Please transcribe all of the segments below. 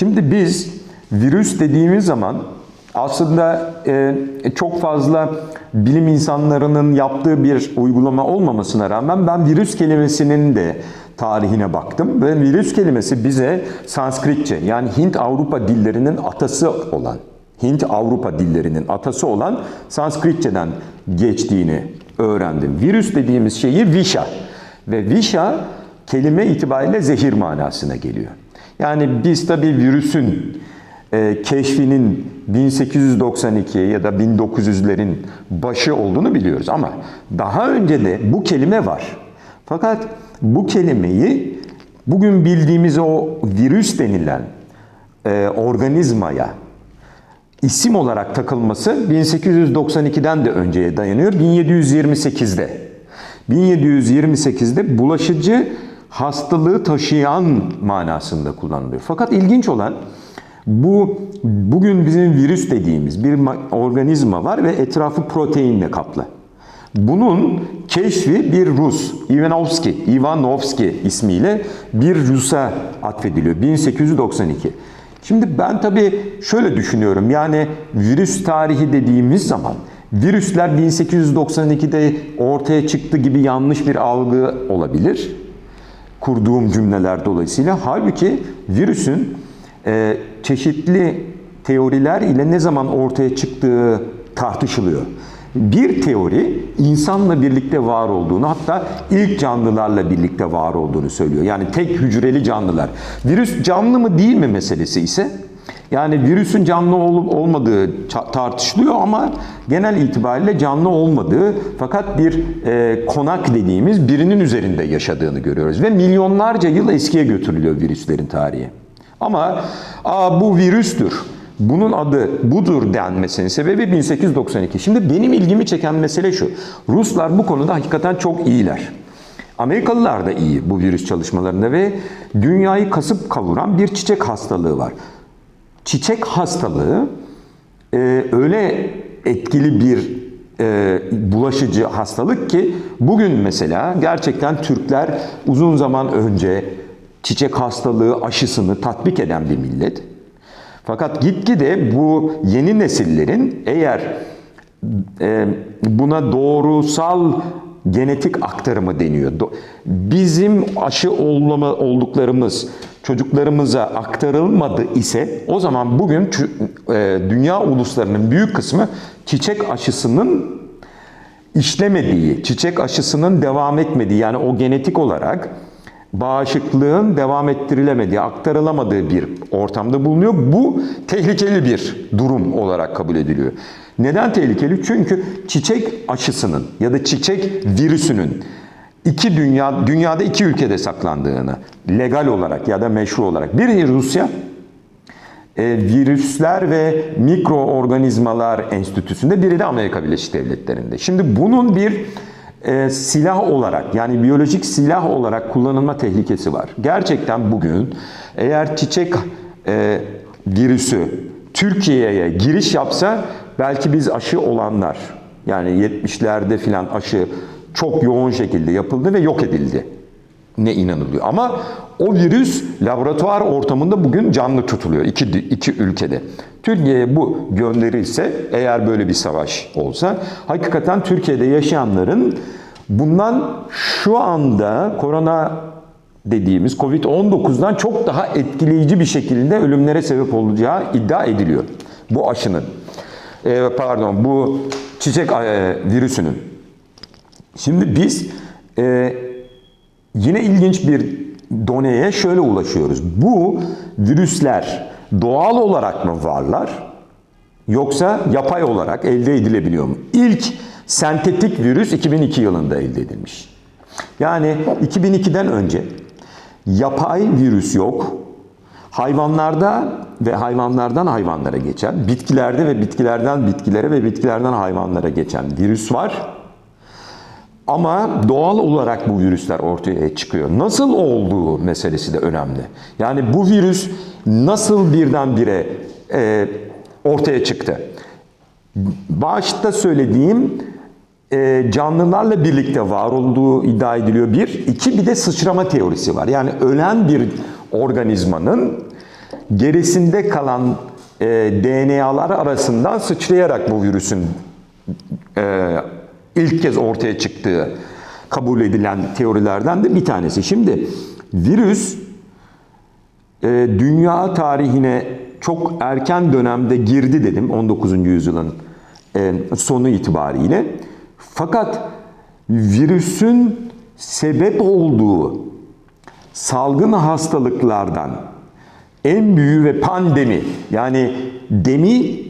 Şimdi biz virüs dediğimiz zaman aslında e, çok fazla bilim insanlarının yaptığı bir uygulama olmamasına rağmen ben virüs kelimesinin de tarihine baktım ve virüs kelimesi bize Sanskritçe yani Hint-Avrupa dillerinin atası olan Hint-Avrupa dillerinin atası olan Sanskritçeden geçtiğini öğrendim. Virüs dediğimiz şeyi Visha ve Visha kelime itibariyle zehir manasına geliyor. Yani biz tabii virüsün e, keşfinin 1892 ya da 1900'lerin başı olduğunu biliyoruz ama daha önce de bu kelime var. Fakat bu kelimeyi bugün bildiğimiz o virüs denilen e, organizmaya isim olarak takılması 1892'den de önceye dayanıyor. 1728'de. 1728'de bulaşıcı hastalığı taşıyan manasında kullanılıyor. Fakat ilginç olan bu bugün bizim virüs dediğimiz bir organizma var ve etrafı proteinle kaplı. Bunun keşfi bir Rus, Ivanovski, Ivanovski ismiyle bir Rus'a atfediliyor 1892. Şimdi ben tabii şöyle düşünüyorum yani virüs tarihi dediğimiz zaman virüsler 1892'de ortaya çıktı gibi yanlış bir algı olabilir. Kurduğum cümleler dolayısıyla. Halbuki virüsün e, çeşitli teoriler ile ne zaman ortaya çıktığı tartışılıyor. Bir teori insanla birlikte var olduğunu hatta ilk canlılarla birlikte var olduğunu söylüyor. Yani tek hücreli canlılar. Virüs canlı mı değil mi meselesi ise yani virüsün canlı olup olmadığı tartışılıyor ama genel itibariyle canlı olmadığı fakat bir e, konak dediğimiz birinin üzerinde yaşadığını görüyoruz. Ve milyonlarca yıl eskiye götürülüyor virüslerin tarihi. Ama Aa, bu virüstür. Bunun adı budur denmesinin sebebi 1892. Şimdi benim ilgimi çeken mesele şu. Ruslar bu konuda hakikaten çok iyiler. Amerikalılar da iyi bu virüs çalışmalarında ve dünyayı kasıp kavuran bir çiçek hastalığı var. Çiçek hastalığı e, öyle etkili bir e, bulaşıcı hastalık ki bugün mesela gerçekten Türkler uzun zaman önce çiçek hastalığı aşısını tatbik eden bir millet. Fakat gitgide bu yeni nesillerin eğer e, buna doğrusal genetik aktarımı deniyor. Bizim aşı olma, olduklarımız çocuklarımıza aktarılmadı ise o zaman bugün e, dünya uluslarının büyük kısmı çiçek aşısının işlemediği, çiçek aşısının devam etmediği yani o genetik olarak bağışıklığın devam ettirilemediği, aktarılamadığı bir ortamda bulunuyor. Bu tehlikeli bir durum olarak kabul ediliyor. Neden tehlikeli? Çünkü çiçek aşısının ya da çiçek virüsünün iki dünya dünyada iki ülkede saklandığını legal olarak ya da meşru olarak biri Rusya e, Virüsler ve Mikroorganizmalar Enstitüsü'nde biri de Amerika Birleşik Devletleri'nde. Şimdi bunun bir e, silah olarak yani biyolojik silah olarak kullanılma tehlikesi var. Gerçekten bugün eğer çiçek e, virüsü Türkiye'ye giriş yapsa belki biz aşı olanlar yani 70'lerde filan aşı çok yoğun şekilde yapıldı ve yok edildi. Ne inanılıyor. Ama o virüs laboratuvar ortamında bugün canlı tutuluyor iki, iki ülkede. Türkiye'ye bu gönderilse eğer böyle bir savaş olsa hakikaten Türkiye'de yaşayanların bundan şu anda korona dediğimiz Covid-19'dan çok daha etkileyici bir şekilde ölümlere sebep olacağı iddia ediliyor. Bu aşının. E, pardon bu çiçek e, virüsünün. Şimdi biz e, yine ilginç bir doneye şöyle ulaşıyoruz. Bu virüsler doğal olarak mı varlar yoksa yapay olarak elde edilebiliyor mu? İlk sentetik virüs 2002 yılında elde edilmiş. Yani 2002'den önce yapay virüs yok. Hayvanlarda ve hayvanlardan hayvanlara geçen, bitkilerde ve bitkilerden bitkilere ve bitkilerden hayvanlara geçen virüs var. Ama doğal olarak bu virüsler ortaya çıkıyor. Nasıl olduğu meselesi de önemli. Yani bu virüs nasıl birdenbire e, ortaya çıktı? Başta söylediğim e, canlılarla birlikte var olduğu iddia ediliyor bir. iki bir de sıçrama teorisi var. Yani ölen bir organizmanın gerisinde kalan e, DNA'lar arasından sıçrayarak bu virüsün e, ilk kez ortaya çıktığı kabul edilen teorilerden de bir tanesi. Şimdi virüs e, dünya tarihine çok erken dönemde girdi dedim 19. yüzyılın e, sonu itibariyle. Fakat virüsün sebep olduğu salgın hastalıklardan en büyüğü ve pandemi yani demi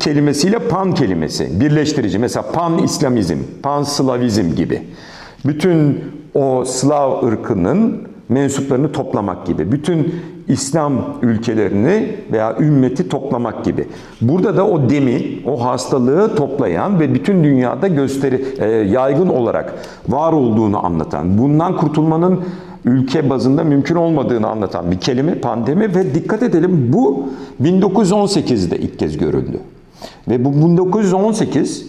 kelimesiyle pan kelimesi birleştirici. Mesela pan İslamizm, pan Slavizm gibi. Bütün o Slav ırkının mensuplarını toplamak gibi. Bütün İslam ülkelerini veya ümmeti toplamak gibi. Burada da o demi, o hastalığı toplayan ve bütün dünyada gösteri e, yaygın olarak var olduğunu anlatan, bundan kurtulmanın ülke bazında mümkün olmadığını anlatan bir kelime pandemi ve dikkat edelim bu 1918'de ilk kez görüldü. Ve bu 1918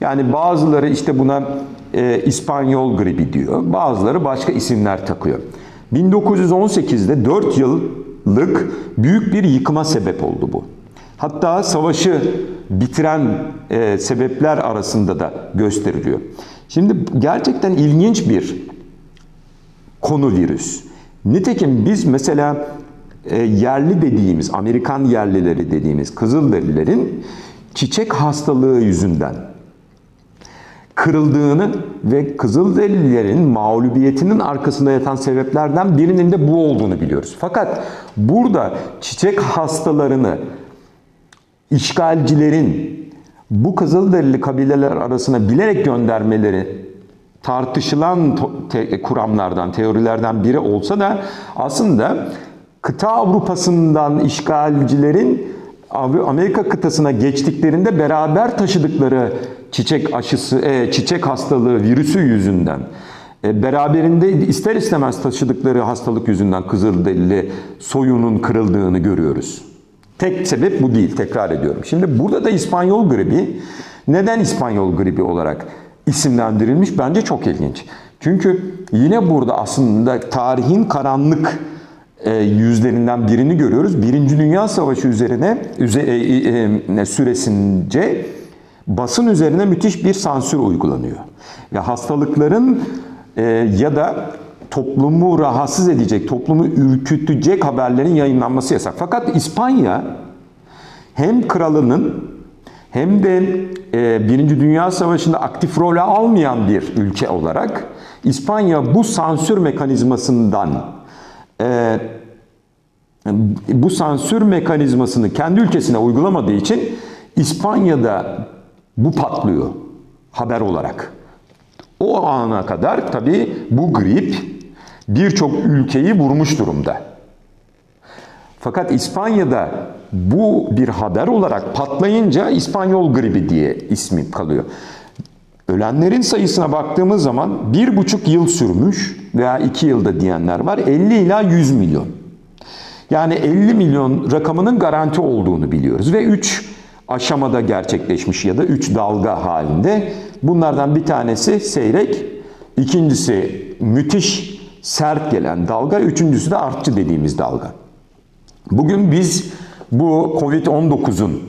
yani bazıları işte buna e, İspanyol gribi diyor, bazıları başka isimler takıyor. 1918'de 4 yıllık büyük bir yıkıma sebep oldu bu. Hatta savaşı bitiren e, sebepler arasında da gösteriliyor. Şimdi gerçekten ilginç bir konu virüs. Nitekim biz mesela e, yerli dediğimiz, Amerikan yerlileri dediğimiz Kızılderililerin çiçek hastalığı yüzünden kırıldığını ve Kızılderililerin mağlubiyetinin arkasında yatan sebeplerden birinin de bu olduğunu biliyoruz. Fakat burada çiçek hastalarını işgalcilerin bu Kızılderili kabileler arasına bilerek göndermeleri tartışılan te- kuramlardan, teorilerden biri olsa da aslında kıta Avrupa'sından işgalcilerin Amerika kıtasına geçtiklerinde beraber taşıdıkları çiçek aşısı, e, çiçek hastalığı virüsü yüzünden e, beraberinde ister istemez taşıdıkları hastalık yüzünden Kızılderili soyunun kırıldığını görüyoruz. Tek sebep bu değil, tekrar ediyorum. Şimdi burada da İspanyol gribi, neden İspanyol gribi olarak isimlendirilmiş bence çok ilginç. Çünkü yine burada aslında tarihin karanlık yüzlerinden birini görüyoruz. Birinci Dünya Savaşı üzerine üze, e, e, süresince basın üzerine müthiş bir sansür uygulanıyor. Ve hastalıkların e, ya da toplumu rahatsız edecek, toplumu ürkütecek haberlerin yayınlanması yasak. Fakat İspanya hem kralının hem de e, Birinci Dünya Savaşı'nda aktif rol almayan bir ülke olarak İspanya bu sansür mekanizmasından e, bu sansür mekanizmasını kendi ülkesine uygulamadığı için İspanya'da bu patlıyor haber olarak. O ana kadar tabii bu grip birçok ülkeyi vurmuş durumda. Fakat İspanya'da bu bir haber olarak patlayınca İspanyol gribi diye ismi kalıyor. Ölenlerin sayısına baktığımız zaman bir buçuk yıl sürmüş veya iki yılda diyenler var. 50 ila 100 milyon. Yani 50 milyon rakamının garanti olduğunu biliyoruz ve 3 aşamada gerçekleşmiş ya da 3 dalga halinde. Bunlardan bir tanesi seyrek, ikincisi müthiş sert gelen dalga, üçüncüsü de artçı dediğimiz dalga. Bugün biz bu Covid-19'un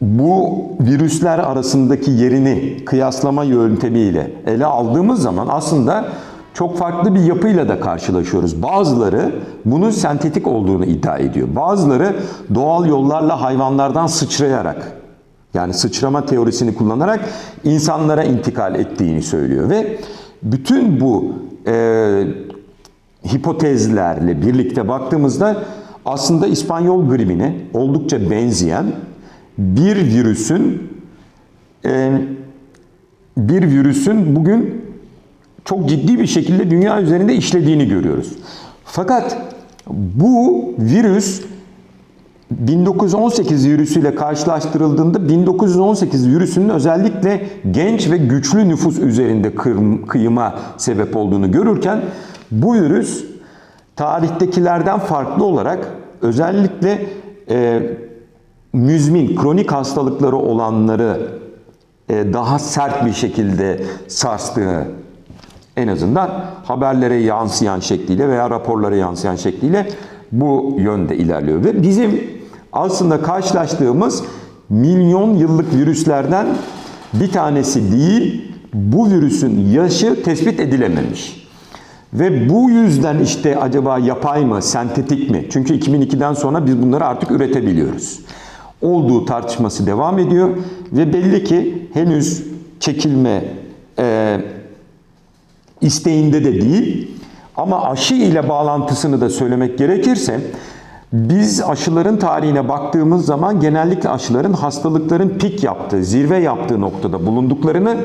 bu virüsler arasındaki yerini kıyaslama yöntemiyle ele aldığımız zaman aslında çok farklı bir yapıyla da karşılaşıyoruz. Bazıları bunun sentetik olduğunu iddia ediyor. Bazıları doğal yollarla hayvanlardan sıçrayarak yani sıçrama teorisini kullanarak insanlara intikal ettiğini söylüyor ve bütün bu e, hipotezlerle birlikte baktığımızda aslında İspanyol gribine oldukça benzeyen bir virüsün e, bir virüsün bugün çok ciddi bir şekilde dünya üzerinde işlediğini görüyoruz. Fakat bu virüs 1918 virüsüyle karşılaştırıldığında 1918 virüsünün özellikle genç ve güçlü nüfus üzerinde kıyıma sebep olduğunu görürken bu virüs tarihtekilerden farklı olarak özellikle e, müzmin, kronik hastalıkları olanları e, daha sert bir şekilde sarstığı en azından haberlere yansıyan şekliyle veya raporlara yansıyan şekliyle bu yönde ilerliyor ve bizim aslında karşılaştığımız milyon yıllık virüslerden bir tanesi değil, bu virüsün yaşı tespit edilememiş. Ve bu yüzden işte acaba yapay mı, sentetik mi? Çünkü 2002'den sonra biz bunları artık üretebiliyoruz. Olduğu tartışması devam ediyor ve belli ki henüz çekilme e, isteğinde de değil. Ama aşı ile bağlantısını da söylemek gerekirse biz aşıların tarihine baktığımız zaman genellikle aşıların hastalıkların pik yaptığı, zirve yaptığı noktada bulunduklarını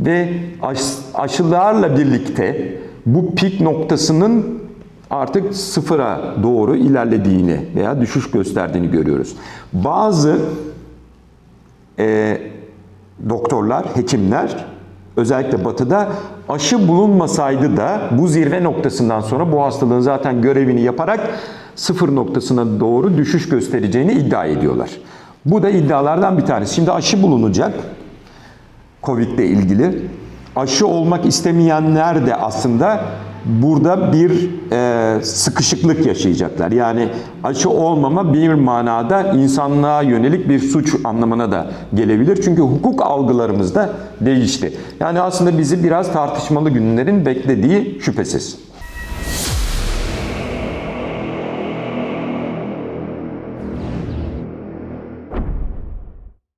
ve aş- aşılarla birlikte bu pik noktasının artık sıfıra doğru ilerlediğini veya düşüş gösterdiğini görüyoruz. Bazı e, doktorlar, hekimler özellikle batıda aşı bulunmasaydı da bu zirve noktasından sonra bu hastalığın zaten görevini yaparak sıfır noktasına doğru düşüş göstereceğini iddia ediyorlar. Bu da iddialardan bir tanesi. Şimdi aşı bulunacak. Covid ile ilgili. Aşı olmak istemeyenler de aslında burada bir e, sıkışıklık yaşayacaklar. Yani aşı olmama bir manada insanlığa yönelik bir suç anlamına da gelebilir. Çünkü hukuk algılarımız da değişti. Yani aslında bizi biraz tartışmalı günlerin beklediği şüphesiz.